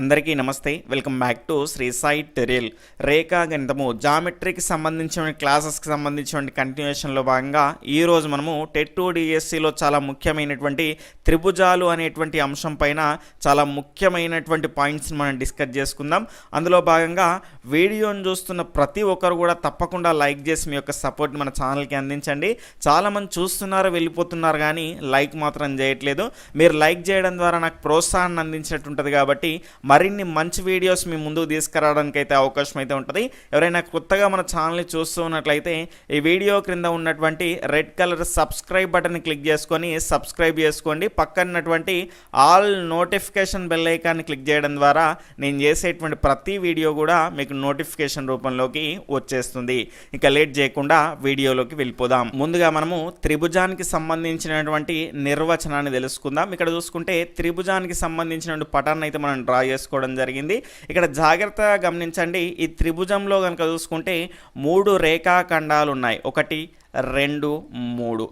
అందరికీ నమస్తే. Welcome back to Shri Sai టెరియల్ రేఖా గణితము. జామెట్రీకి సంబంధించిన క్లాసెస్కి సంబంధించిన కంటిన్యూషన్లో భాగంగా ఈరోజు మనము టెట్ టూ డిఎస్సిలో చాలా ముఖ్యమైనటువంటి త్రిభుజాలు అనేటువంటి అంశం పైన చాలా ముఖ్యమైనటువంటి పాయింట్స్ని మనం డిస్కస్ చేసుకుందాం. అందులో భాగంగా వీడియోని చూస్తున్న ప్రతి ఒక్కరు కూడా తప్పకుండా లైక్ చేసి మీ యొక్క సపోర్ట్ మన ఛానల్కి అందించండి. చాలామంది చూస్తున్నారు వెళ్ళిపోతున్నారు కానీ లైక్ మాత్రం చేయట్లేదు. మీరు లైక్ చేయడం ద్వారా నాకు ప్రోత్సాహాన్ని అందించినట్టు ఉంటుంది కాబట్టి మరిన్ని మంచి వీడియోస్ మీ ముందుకు తీసుకురావడానికి అయితే అవకాశం అయితే ఉంటుంది. ఎవరైనా కొత్తగా మన ఛానల్ని చూస్తూ ఉన్నట్లయితే ఈ వీడియో క్రింద ఉన్నటువంటి red colour subscribe button click చేసుకొని సబ్స్క్రైబ్ చేసుకోండి. పక్కనటువంటి ఆల్ నోటిఫికేషన్ బెల్ ఐకాన్ని క్లిక్ చేయడం ద్వారా నేను చేసేటువంటి ప్రతి వీడియో కూడా మీకు నోటిఫికేషన్ రూపంలోకి వచ్చేస్తుంది. ఇక లేట్ చేయకుండా వీడియోలోకి వెళ్ళిపోదాం. ముందుగా మనము త్రిభుజానికి సంబంధించినటువంటి నిర్వచనాన్ని తెలుసుకుందాం. ఇక్కడ చూసుకుంటే త్రిభుజానికి సంబంధించిన పటాన్ని అయితే మనం డ్రా చేసుకోవడం జరిగింది. ఇక్కడ జాగ్రత్తగా గమనించండి. ఈ త్రిభుజంలో కనుక చూసుకుంటే మూడు రేఖాఖండాలు ఉన్నాయి ఒకటి రెండు మూడు.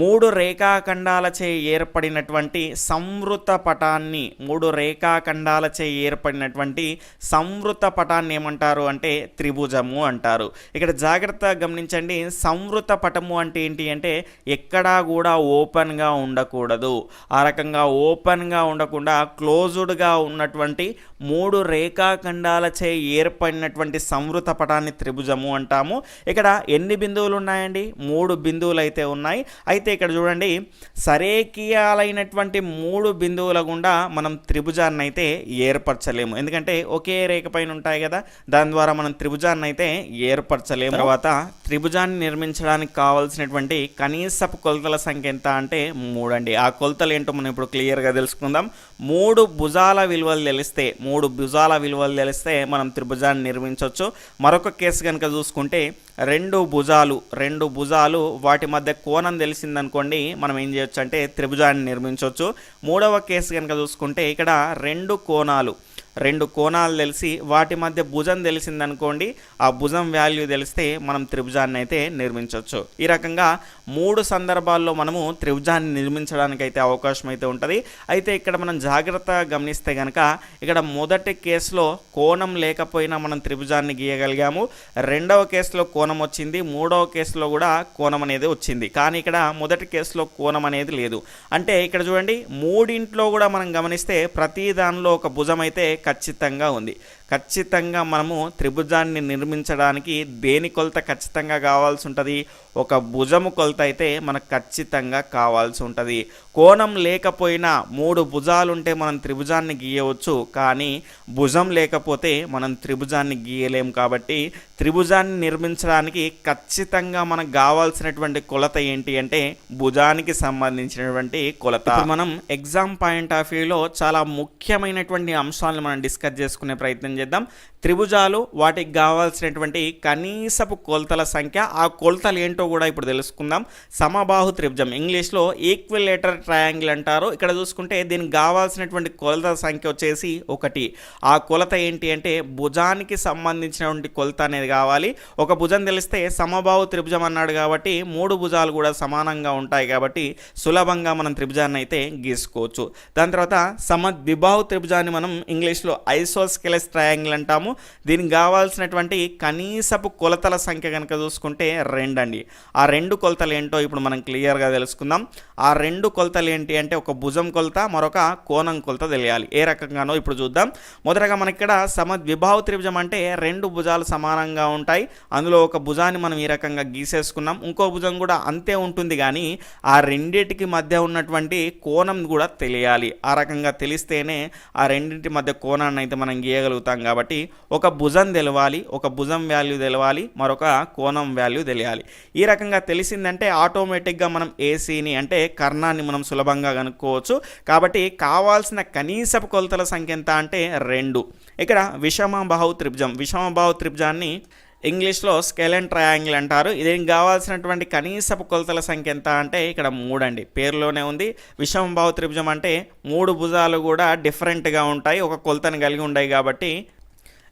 మూడు రేఖాఖండాలచే ఏర్పడినటువంటి సంవృత పటాన్ని మూడు రేఖాఖండాలచే ఏర్పడినటువంటి సంవృత పటాన్ని ఏమంటారు అంటే త్రిభుజము అంటారు. ఇక్కడ జాగ్రత్తగా గమనించండి సంవృత పటము అంటే ఏంటి అంటే ఎక్కడా కూడా ఓపెన్గా ఉండకూడదు. ఆ రకంగా ఓపెన్గా ఉండకుండా క్లోజ్డ్గా ఉన్నటువంటి మూడు రేఖాఖండాలచే ఏర్పడినటువంటి సంవృత పటాన్ని త్రిభుజము అంటాము. ఇక్కడ ఎన్ని బిందువులు ఉన్నాయండి? మూడు బిందువులు అయితే ఉన్నాయి. అయితే ఇక్కడ చూడండి సరేకియాలైనటువంటి మూడు బిందువుల గుండా మనం త్రిభుజాన్ని అయితే ఏర్పరచలేము. ఎందుకంటే ఒకే రేఖ పైన ఉంటాయి కదా దాని ద్వారా మనం త్రిభుజాన్ని అయితే ఏర్పరచలేము. తర్వాత త్రిభుజాన్ని నిర్మించడానికి కావాల్సినటువంటి కనీసపు కొలతల సంఖ్య ఎంత అంటే మూడు అండి ఆ కొలతలు ఏంటో మనం ఇప్పుడు క్లియర్గా తెలుసుకుందాం. మూడు భుజాల విలువలు తెలిస్తే మూడు భుజాల విలువలు తెలిస్తే మనం త్రిభుజాన్ని నిర్మించవచ్చు. మరొక కేసు కనుక చూసుకుంటే రెండు భుజాలు రెండు భుజాలు వాటి మధ్య కోణం అనుకోండి మనం ఏం చేయొచ్చు అంటే త్రిభుజాన్ని నిర్మించవచ్చు మూడవ కేసు కనుక చూసుకుంటే ఇక్కడ రెండు కోణాలు. రెండు కోణాలు తెలిసి వాటి మధ్య భుజం తెలిసిందనుకోండి ఆ భుజం వాల్యూ తెలిస్తే మనం త్రిభుజాన్ని అయితే నిర్మించవచ్చు. ఈ రకంగా మూడు సందర్భాల్లో మనము త్రిభుజాన్ని నిర్మించడానికి అయితే అవకాశం అయితే ఉంటుంది. అయితే ఇక్కడ మనం జాగ్రత్తగా గమనిస్తే కనుక ఇక్కడ మొదటి కేసులో కోణం లేకపోయినా మనం త్రిభుజాన్ని గీయగలిగాము. రెండవ కేసులో కోణం వచ్చింది మూడవ కేసులో కూడా కోణం అనేది వచ్చింది. కానీ ఇక్కడ మొదటి కేసులో కోణం అనేది లేదు. అంటే ఇక్కడ చూడండి మూడింట్లో కూడా మనం గమనిస్తే ప్రతి దానిలో ఒక భుజం అయితే ఖచ్చితంగా ఉంది. ఖచ్చితంగా మనము త్రిభుజాన్ని నిర్మించడానికి దేని కొలత ఖచ్చితంగా కావాల్సి ఉంటుంది? ఒక భుజము కొలత అయితే మనకు ఖచ్చితంగా కావాల్సి ఉంటుంది. కోణం లేకపోయినా మూడు భుజాలుంటే మనం త్రిభుజాన్ని గీయవచ్చు. కానీ భుజం లేకపోతే మనం త్రిభుజాన్ని గీయలేం కాబట్టి త్రిభుజాన్ని నిర్మించడానికి ఖచ్చితంగా మనకు కావాల్సినటువంటి కొలత ఏంటి అంటే భుజానికి సంబంధించినటువంటి కొలత. మనం ఎగ్జామ్ పాయింట్ ఆఫ్ వ్యూలో చాలా ముఖ్యమైనటువంటి అంశాలను మనం డిస్కస్ చేసుకునే ప్రయత్నం చేద్దాం. త్రిభుజాలు వాటికి కావాల్సినటువంటి కనీసపు కొలతల సంఖ్య. ఆ కొలతలు ఏంటో కూడా ఇప్పుడు తెలుసుకుందాం. సమబాహు త్రిభుజం. ఇంగ్లీష్లో ఈక్విలేటర్ ట్రయాంగిల్ అంటారు. ఇక్కడ చూసుకుంటే దీనికి కావాల్సినటువంటి కొలతల సంఖ్య వచ్చేసి ఒకటి. ఆ కొలత ఏంటి అంటే భుజానికి సంబంధించినటువంటి కొలత అనేది కావాలి. ఒక భుజం తెలిస్తే సమబాహు త్రిభుజం అన్నాడు కాబట్టి మూడు భుజాలు కూడా సమానంగా ఉంటాయి కాబట్టి సులభంగా మనం త్రిభుజాన్ని అయితే గీసుకోవచ్చు. దాని తర్వాత సమ ద్విబాహు త్రిభుజాన్ని మనం ఇంగ్లీష్లో ఐసోస్కెలస్ ట్రయాంగిల్ అంటాము. దీనికి కావాల్సినటువంటి కనీసపు కొలతల సంఖ్య కనుక చూసుకుంటే రెండు అండి ఆ రెండు కొలతలు ఏంటో ఇప్పుడు మనం క్లియర్గా తెలుసుకుందాం. ఆ రెండు కొలతలు ఏంటి అంటే ఒక భుజం కొలత మరొక కోణం కొలత తెలియాలి. ఏ రకంగానో ఇప్పుడు చూద్దాం. మొదటగా మనకి ఇక్కడ సమ త్రిభుజం అంటే రెండు భుజాలు సమానంగా ఉంటాయి. అందులో ఒక భుజాన్ని మనం ఈ రకంగా గీసేసుకున్నాం. ఇంకో భుజం కూడా అంతే ఉంటుంది కానీ ఆ రెండింటికి మధ్య ఉన్నటువంటి కోణం కూడా తెలియాలి. ఆ రకంగా తెలిస్తేనే ఆ రెండింటి మధ్య కోణాన్ని అయితే మనం గీయగలుగుతాం కాబట్టి ఒక భుజం తెలవాలి ఒక భుజం వాల్యూ తెలవాలి మరొక కోణం వాల్యూ తెలియాలి. ఈ రకంగా తెలిసిందంటే ఆటోమేటిక్గా మనం ఏసీని అంటే కర్ణాన్ని మనం సులభంగా కనుక్కోవచ్చు. కాబట్టి కావాల్సిన కనీసపు కొలతల సంఖ్య ఎంత అంటే రెండు. ఇక్కడ విషమ బాహు త్రిభుజం. విషమ బాహు త్రిభుజాన్ని ఇంగ్లీష్లో స్కెలెన్ ట్రయాంగిల్ అంటారు. దీనికి కావాల్సినటువంటి కనీసపు కొలతల సంఖ్య ఎంత అంటే ఇక్కడ మూడు అండి పేరులోనే ఉంది. విషమ బాహు త్రిభుజం అంటే మూడు భుజాలు కూడా డిఫరెంట్గా ఉంటాయి. ఒక కొలతను కలిగి ఉంటాయి కాబట్టి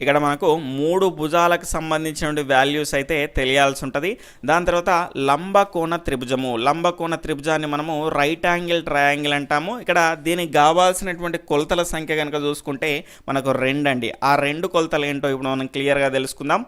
ఇక్కడ మనకు మూడు భుజాలకు సంబంధించిన వాల్యూస్ అయితే తెలియాల్సి ఉంటుంది. దాని తర్వాత లంబకోణ త్రిభుజము. లంబకోణ త్రిభుజాన్ని మనము రైట్ యాంగిల్ ట్రయాంగిల్ అంటాము. ఇక్కడ దీనికి కావాల్సినటువంటి కొలతల సంఖ్య కనుక చూసుకుంటే మనకు రెండు అండి. ఆ రెండు కొలతలు ఏంటో ఇప్పుడు మనం క్లియర్గా తెలుసుకుందాం.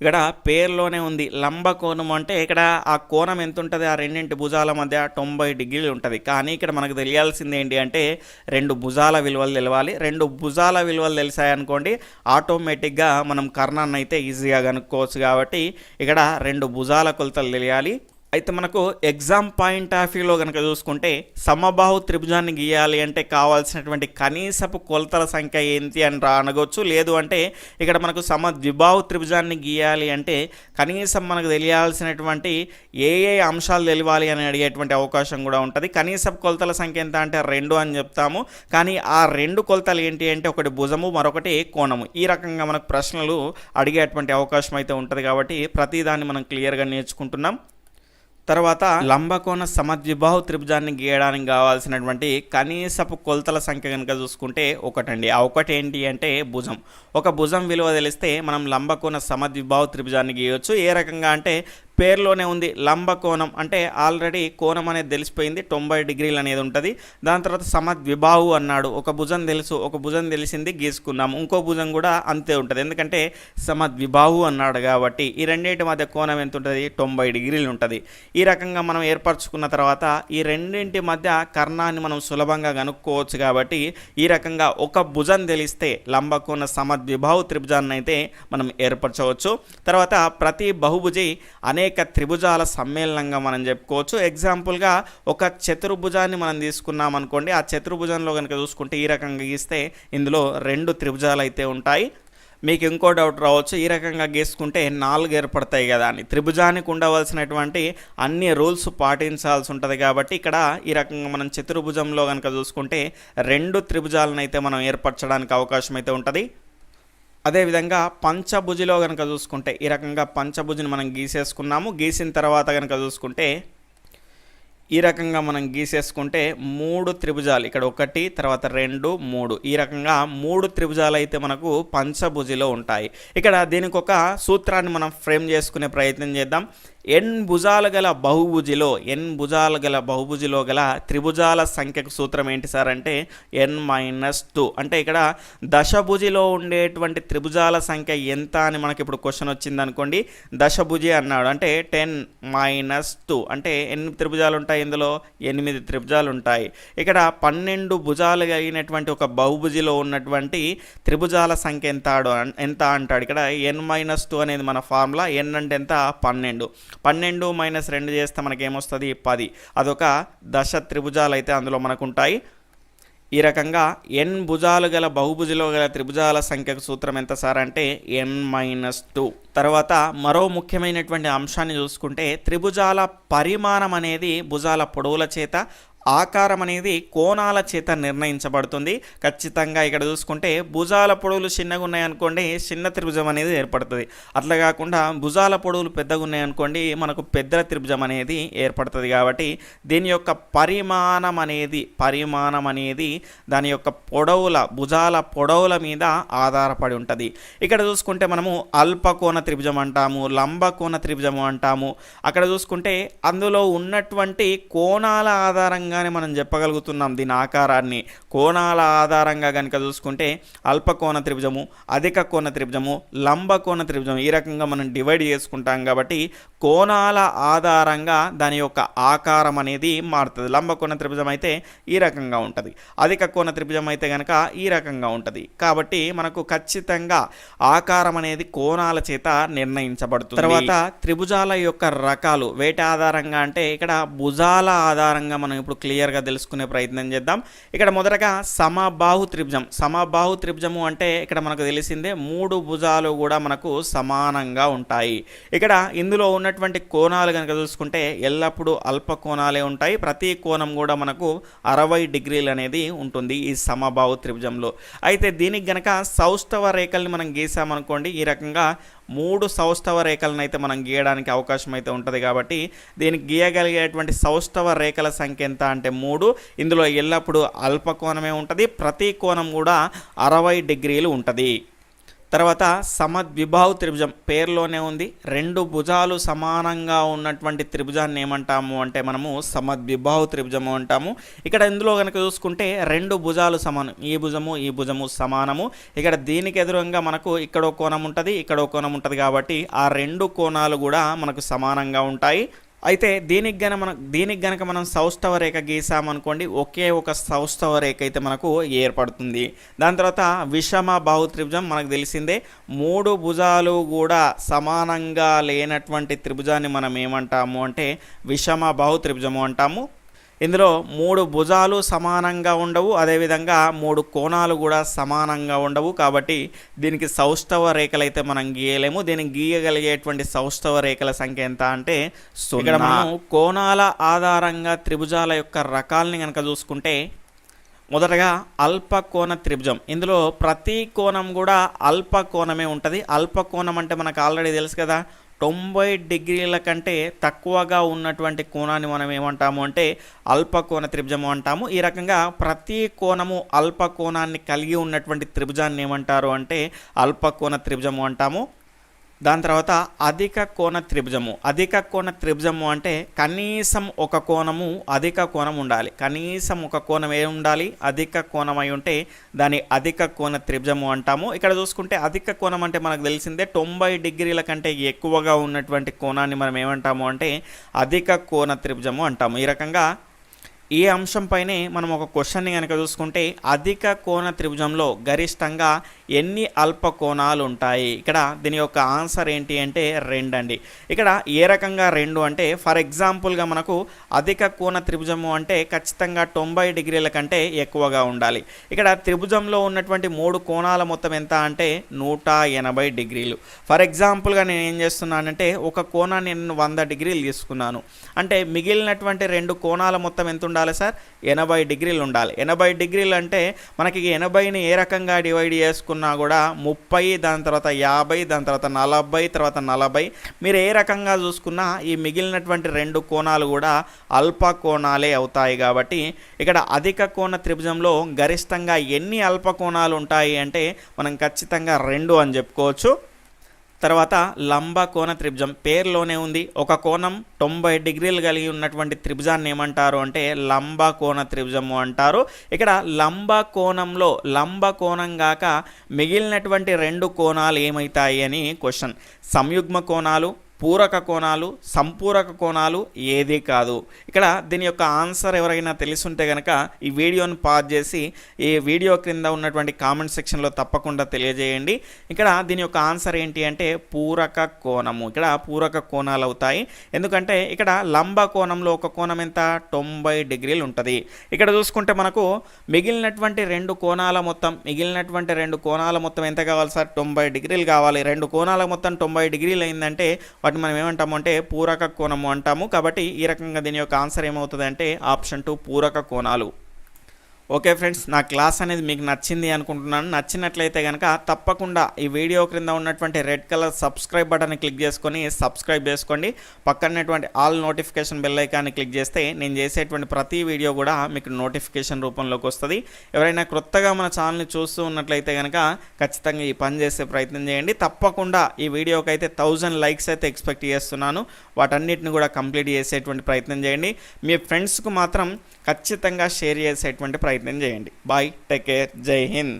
ఇక్కడ పేర్లోనే ఉంది. లంబ కోణం అంటే ఇక్కడ ఆ కోణం ఎంత ఉంటుంది ఆ రెండింటి భుజాల మధ్య తొంభై డిగ్రీలు ఉంటుంది. కానీ ఇక్కడ మనకు తెలియాల్సింది ఏంటి అంటే రెండు భుజాల విలువలు తెలవాలి. రెండు భుజాల విలువలు తెలిసాయనుకోండి ఆటోమేటిక్గా మనం కర్ణాన్ని అయితే ఈజీగా కనుక్కోవచ్చు కాబట్టి ఇక్కడ రెండు భుజాల కొలతలు తెలియాలి. అయితే మనకు ఎగ్జామ్ పాయింట్ ఆఫ్ వ్యూలో కనుక చూసుకుంటే సమబాహు త్రిభుజాన్ని గీయాలి అంటే కావాల్సినటువంటి కనీసపు కొలతల సంఖ్య ఏంటి అని రా అనగొచ్చు. లేదు అంటే ఇక్కడ మనకు సమ ద్విబాహు త్రిభుజాన్ని గీయాలి అంటే కనీసం మనకు తెలియాల్సినటువంటి ఏ ఏ అంశాలు తెలియాలి అని అడిగేటువంటి అవకాశం కూడా ఉంటుంది. కనీసపు కొలతల సంఖ్య ఎంత అంటే రెండు అని చెప్తాము. కానీ ఆ రెండు కొలతలు ఏంటి అంటే ఒకటి భుజము మరొకటి కోణము. ఈ రకంగా మనకు ప్రశ్నలు అడిగేటువంటి అవకాశం అయితే ఉంటుంది కాబట్టి ప్రతిదాన్ని మనం క్లియర్గా నేర్చుకుంటున్నాం. తర్వాత లంబకోణ సమద్విబాహు త్రిభుజాన్ని గీయడానికి కావాల్సినటువంటి కనీసపు కొలతల సంఖ్య కనుక చూసుకుంటే ఒకటండి. ఆ ఒకటి ఏంటి అంటే భుజం. ఒక భుజం విలువ తెలిస్తే మనం లంబకోణ సమద్విబాహు త్రిభుజాన్ని గీయవచ్చు ఏ రకంగా అంటే పేర్లోనే ఉంది లంబకోణం. అంటే ఆల్రెడీ కోణం అనేది తెలిసిపోయింది తొంభై డిగ్రీలు అనేది ఉంటుంది. దాని తర్వాత సమద్విబాహు అన్నాడు. ఒక భుజం తెలుసు ఒక భుజం తెలిసింది గీసుకున్నాం ఇంకో భుజం కూడా అంతే ఉంటుంది. ఎందుకంటే సమద్విబాహు అన్నాడు కాబట్టి ఈ రెండింటి మధ్య కోణం ఎంత ఉంటుంది? తొంభై డిగ్రీలు ఉంటుంది. ఈ రకంగా మనం ఏర్పరచుకున్న తర్వాత ఈ రెండింటి మధ్య కర్ణాన్ని మనం సులభంగా కనుక్కోవచ్చు కాబట్టి ఈ రకంగా ఒక భుజం తెలిస్తే లంబకోణ సమద్విబాహు త్రిభుజాన్ని అయితే మనం ఏర్పరచవచ్చు. తర్వాత ప్రతి బహుభుజి అనేక త్రిభుజాల సమ్మేళనంగా మనం చెప్పుకోవచ్చు. ఎగ్జాంపుల్గా ఒక చతుర్భుజాన్ని మనం తీసుకున్నాం అనుకోండి. ఆ చతుర్భుజంలో కనుక చూసుకుంటే ఈ రకంగా గీస్తే ఇందులో రెండు త్రిభుజాలు అయితే ఉంటాయి. మీకు ఇంకో డౌట్ రావచ్చు. ఈ రకంగా గీసుకుంటే నాలుగు ఏర్పడతాయి కదా అని. త్రిభుజానికి ఉండవలసినటువంటి అన్ని రూల్స్ పాటించాల్సి ఉంటుంది కాబట్టి ఇక్కడ ఈ రకంగా మనం చతుర్భుజంలో కనుక చూసుకుంటే రెండు త్రిభుజాలను అయితే మనం ఏర్పరచడానికి అవకాశం అయితే ఉంటుంది. అదేవిధంగా పంచభుజిలో కనుక చూసుకుంటే ఈ రకంగా పంచభుజిని మనం గీసేసుకున్నాము. గీసిన తర్వాత కనుక చూసుకుంటే ఈ రకంగా మనం గీసేసుకుంటే మూడు త్రిభుజాలు ఇక్కడ ఒకటి తర్వాత రెండు మూడు. ఈ రకంగా మూడు త్రిభుజాలు అయితే మనకు పంచభుజిలో ఉంటాయి. ఇక్కడ దీనికి ఒక సూత్రాన్ని మనం ఫ్రేమ్ చేసుకునే ప్రయత్నం చేద్దాం. ఎన్ భుజాలు గల బహుభుజిలో ఎన్ భుజాలు గల బహుభుజిలో గల త్రిభుజాల సంఖ్యకు సూత్రం ఏంటి సార్ అంటే ఎన్ మైనస్ టూ. అంటే ఇక్కడ దశభుజిలో ఉండేటువంటి త్రిభుజాల సంఖ్య ఎంత అని మనకి ఇప్పుడు క్వశ్చన్ వచ్చింది అనుకోండి దశభుజి అన్నాడు అంటే టెన్ మైనస్ టూ. అంటే ఎన్ని త్రిభుజాలు ఉంటాయి? ఇందులో ఎనిమిది త్రిభుజాలు ఉంటాయి ఇక్కడ పన్నెండు భుజాలు కలిగినటువంటి ఒక బహుభుజిలో ఉన్నటువంటి త్రిభుజాల సంఖ్య ఎంత ఎంత అంటాడు? ఇక్కడ ఎన్ మైనస్ టూ అనేది మన ఫార్ములా ఎన్ అంటే ఎంత? పన్నెండు. పన్నెండు మైనస్ రెండు చేస్తే మనకి ఏమొస్తుంది పది. అదొక దశ త్రిభుజాలు అయితే అందులో మనకు ఉంటాయి ఈ రకంగా ఎన్ భుజాలు గల బహుభుజలో గల త్రిభుజాల సంఖ్యకు సూత్రం ఎంత సార్ అంటే ఎన్ మైనస్ టూ తర్వాత మరో ముఖ్యమైనటువంటి అంశాన్ని చూసుకుంటే త్రిభుజాల పరిమాణం అనేది భుజాల పొడవుల చేత ఆకారం అనేది కోణాల చేత నిర్ణయించబడుతుంది. ఖచ్చితంగా ఇక్కడ చూసుకుంటే భుజాల పొడవులు చిన్నగా ఉన్నాయనుకోండి చిన్న త్రిభుజం అనేది ఏర్పడుతుంది. అట్లా కాకుండా భుజాల పొడవులు పెద్దగా ఉన్నాయనుకోండి మనకు పెద్ద త్రిభుజం అనేది ఏర్పడుతుంది కాబట్టి దీని యొక్క పరిమాణం అనేది పరిమాణం అనేది దాని యొక్క పొడవుల భుజాల పొడవుల మీద ఆధారపడి ఉంటుంది. ఇక్కడ చూసుకుంటే మనము అల్పకోణ త్రిభుజం అంటాము లంబకోణ త్రిభుజము అంటాము. అక్కడ చూసుకుంటే అందులో ఉన్నటువంటి కోణాల ఆధారంగా ఆధారంగానే మనం చెప్పగలుగుతున్నాం దీని ఆకారాన్ని. కోణాల ఆధారంగా కనుక చూసుకుంటే అల్పకోణ త్రిభుజము అధిక కోణ త్రిభుజము లంబ కోణ త్రిభుజం ఈ రకంగా మనం డివైడ్ చేసుకుంటాం కాబట్టి కోణాల ఆధారంగా దాని యొక్క ఆకారం అనేది మారుతుంది. లంబ కోణ త్రిభుజం అయితే ఈ రకంగా ఉంటుంది. అధిక కోణ త్రిభుజం అయితే కనుక ఈ రకంగా ఉంటుంది. కాబట్టి మనకు ఖచ్చితంగా ఆకారం అనేది కోణాల చేత నిర్ణయించబడుతుంది. తర్వాత త్రిభుజాల యొక్క రకాలు వేటి ఆధారంగా అంటే ఇక్కడ భుజాల ఆధారంగా మనం ఇప్పుడు క్లియర్గా తెలుసుకునే ప్రయత్నం చేద్దాం. ఇక్కడ మొదటగా సమబాహు త్రిభుజం. సమబాహు త్రిభుజము అంటే ఇక్కడ మనకు తెలిసిందే మూడు భుజాలు కూడా మనకు సమానంగా ఉంటాయి. ఇక్కడ ఇందులో ఉన్నటువంటి కోణాలు కనుక చూసుకుంటే ఎల్లప్పుడూ అల్ప కోణాలే ఉంటాయి. ప్రతి కోణం కూడా మనకు అరవై డిగ్రీలు అనేది ఉంటుంది ఈ సమబాహు త్రిభుజంలో. అయితే దీనికి గనక సౌష్ఠవ రేఖల్ని మనం గీసామనుకోండి ఈ రకంగా మూడు సౌష్ఠవ రేఖలను అయితే మనం గీయడానికి అవకాశం అయితే ఉంటుంది కాబట్టి దీనికి గీయగలిగేటువంటి సౌష్ఠవ రేఖల సంఖ్య ఎంత అంటే మూడు. ఇందులో ఎల్లప్పుడూ అల్పకోణమే ఉంటుంది. ప్రతి కోణం కూడా అరవై డిగ్రీలు ఉంటుంది. తర్వాత సమద్విబాహు త్రిభుజం పేరులోనే ఉంది. రెండు భుజాలు సమానంగా ఉన్నటువంటి త్రిభుజాన్ని ఏమంటాము అంటే మనము సమద్విబాహు త్రిభుజము అంటాము. ఇక్కడ ఇందులో కనుక చూసుకుంటే రెండు భుజాలు సమానం. ఈ భుజము ఈ భుజము సమానము. ఇక్కడ దీనికి ఎదురుగా మనకు ఇక్కడ కోణం ఉంటుంది ఇక్కడ కోణం ఉంటుంది కాబట్టి ఆ రెండు కోణాలు కూడా మనకు సమానంగా ఉంటాయి. అయితే దీనికి గన మనం దీనికి గనక మనం సౌష్ఠవ రేఖ గీసామనుకోండి ఒకే ఒక సౌష్ఠవ రేఖ అయితే మనకు ఏర్పడుతుంది. దాని తర్వాత విషమ బాహు త్రిభుజం మనకు తెలిసిందే. మూడు భుజాలు కూడా సమానంగా లేనటువంటి త్రిభుజాన్ని మనం ఏమంటాము అంటే విషమ బాహు త్రిభుజము అంటాము. ఇందులో మూడు భుజాలు సమానంగా ఉండవు అదేవిధంగా మూడు కోణాలు కూడా సమానంగా ఉండవు. కాబట్టి దీనికి సౌష్ఠవ రేఖలు అయితే మనం గీయలేము. దీనికి గీయగలిగేటువంటి సౌష్ఠవ రేఖల సంఖ్య ఎంత అంటే ఇక్కడ మనం కోణాల ఆధారంగా త్రిభుజాల యొక్క రకాలని కనుక చూసుకుంటే మొదటగా అల్ప కోణ త్రిభుజం. ఇందులో ప్రతి కోణం కూడా అల్ప కోణమే ఉంటుంది. అల్ప కోణం అంటే మనకు ఆల్రెడీ తెలుసు కదా తొంభై డిగ్రీల కంటే తక్కువగా ఉన్నటువంటి కోణాన్ని మనం ఏమంటాము అంటే అల్పకోణ త్రిభుజము అంటాము. ఈ రకంగా ప్రతి కోణము అల్ప కోణాన్ని కలిగి ఉన్నటువంటి త్రిభుజాన్ని ఏమంటారు అంటే అల్పకోణ త్రిభుజము అంటాము. దాని తర్వాత అధిక కోణ త్రిభుజము. అధిక కోణ త్రిభుజము అంటే కనీసం ఒక కోణము అధిక కోణం ఉండాలి. కనీసం ఒక కోణం ఏ ఉండాలి? అధిక కోణం అయి ఉంటే దాని అధిక కోణ త్రిభుజము అంటాము. ఇక్కడ చూసుకుంటే అధిక కోణం అంటే మనకు తెలిసిందే తొంభై డిగ్రీల కంటే ఎక్కువగా ఉన్నటువంటి కోణాన్ని మనం ఏమంటాము అంటే అధిక కోణ త్రిభుజము అంటాము. ఈ రకంగా ఈ అంశంపైనే మనం ఒక క్వశ్చన్ని కనుక చూసుకుంటే అధిక కోణ త్రిభుజంలో గరిష్టంగా ఎన్ని అల్ప కోణాలు ఉంటాయి ఇక్కడ దీని యొక్క ఆన్సర్ ఏంటి అంటే రెండు అండి ఇక్కడ ఏ రకంగా రెండు అంటే ఫర్ ఎగ్జాంపుల్గా మనకు అధిక కోణ త్రిభుజము అంటే ఖచ్చితంగా తొంభై డిగ్రీల కంటే ఎక్కువగా ఉండాలి. ఇక్కడ త్రిభుజంలో ఉన్నటువంటి మూడు కోణాల మొత్తం ఎంత అంటే నూట ఎనభై డిగ్రీలు. ఫర్ ఎగ్జాంపుల్గా నేను ఏం చేస్తున్నానంటే ఒక కోణాన్ని నేను వంద డిగ్రీలు తీసుకున్నాను. అంటే మిగిలినటువంటి రెండు కోణాల మొత్తం ఎంత ఉండాలి సార్? ఎనభై డిగ్రీలు ఉండాలి ఎనభై డిగ్రీలు అంటే మనకి ఎనభైని ఏ రకంగా డివైడ్ చేసుకున్న? కూడా ముప్పై దాని తర్వాత యాభై దాని తర్వాత నలభై తర్వాత నలభై. మీరు ఏ రకంగా చూసుకున్నా ఈ మిగిలినటువంటి రెండు కోణాలు కూడా అల్ప కోణాలే అవుతాయి కాబట్టి ఇక్కడ అధిక కోణ త్రిభుజంలో గరిష్టంగా ఎన్ని అల్ప కోణాలు ఉంటాయి అంటే మనం ఖచ్చితంగా రెండు అని చెప్పుకోవచ్చు. తర్వాత లంబ కోణ త్రిభుజం. పేరులోనే ఉంది. ఒక కోణం తొంభై డిగ్రీలు కలిగి ఉన్నటువంటి త్రిభుజాన్ని ఏమంటారు అంటే లంబ కోణ త్రిభుజము అంటారు. ఇక్కడ లంబ కోణంలో లంబ కోణం గాక మిగిలినటువంటి రెండు కోణాలు ఏమవుతాయి అని క్వశ్చన్. సంయుగ్మ కోణాలు పూరక కోణాలు సంపూరక కోణాలు ఏది కాదు. ఇక్కడ దీని యొక్క ఆన్సర్ ఎవరైనా తెలుసుంటే కనుక ఈ వీడియోను పాజ్ చేసి ఈ వీడియో క్రింద ఉన్నటువంటి కామెంట్ సెక్షన్లో తప్పకుండా తెలియజేయండి. ఇక్కడ దీని యొక్క ఆన్సర్ ఏంటి అంటే పూరక కోణము. ఇక్కడ పూరక కోణాలు అవుతాయి. ఎందుకంటే ఇక్కడ లంబ కోణంలో ఒక కోణం ఎంత? తొంభై డిగ్రీలు ఉంటుంది. ఇక్కడ చూసుకుంటే మనకు మిగిలినటువంటి రెండు కోణాల మొత్తం మిగిలినటువంటి రెండు కోణాల మొత్తం ఎంత కావాలి సార్? తొంభై డిగ్రీలు కావాలి. రెండు కోణాల మొత్తం తొంభై డిగ్రీలు అయిందంటే వాటిని మనం ఏమంటాము అంటే పూరక కోణము అంటాము. కాబట్టి ఈ రకంగా దీని యొక్క ఆన్సర్ ఏమవుతుంది అంటే ఆప్షన్ టూ పూరక కోణాలు. ఓకే ఫ్రెండ్స్ నా క్లాస్ అనేది మీకు నచ్చింది అనుకుంటున్నాను. నచ్చినట్లయితే కనుక తప్పకుండా ఈ వీడియో క్రింద ఉన్నటువంటి red colour subscribe button click చేసుకొని సబ్స్క్రైబ్ చేసుకోండి. పక్కనటువంటి ఆల్ నోటిఫికేషన్ బెల్ ఐకాన్ని క్లిక్ చేస్తే నేను చేసేటువంటి ప్రతి వీడియో కూడా మీకు నోటిఫికేషన్ రూపంలోకి వస్తుంది. ఎవరైనా క్రొత్తగా మన ఛానల్ని చూస్తూ ఉన్నట్లయితే కనుక ఖచ్చితంగా ఈ పని చేసే ప్రయత్నం చేయండి. తప్పకుండా ఈ వీడియోకి అయితే థౌజండ్ లైక్స్ అయితే ఎక్స్పెక్ట్ చేస్తున్నాను. వాటన్నిటిని కూడా కంప్లీట్ చేసేటువంటి ప్రయత్నం చేయండి. మీ ఫ్రెండ్స్కు మాత్రం ఖచ్చితంగా షేర్ చేసేటువంటి ప్రయత్నం చేయండి. బాయ్ టేక్ కేర్ జై హింద్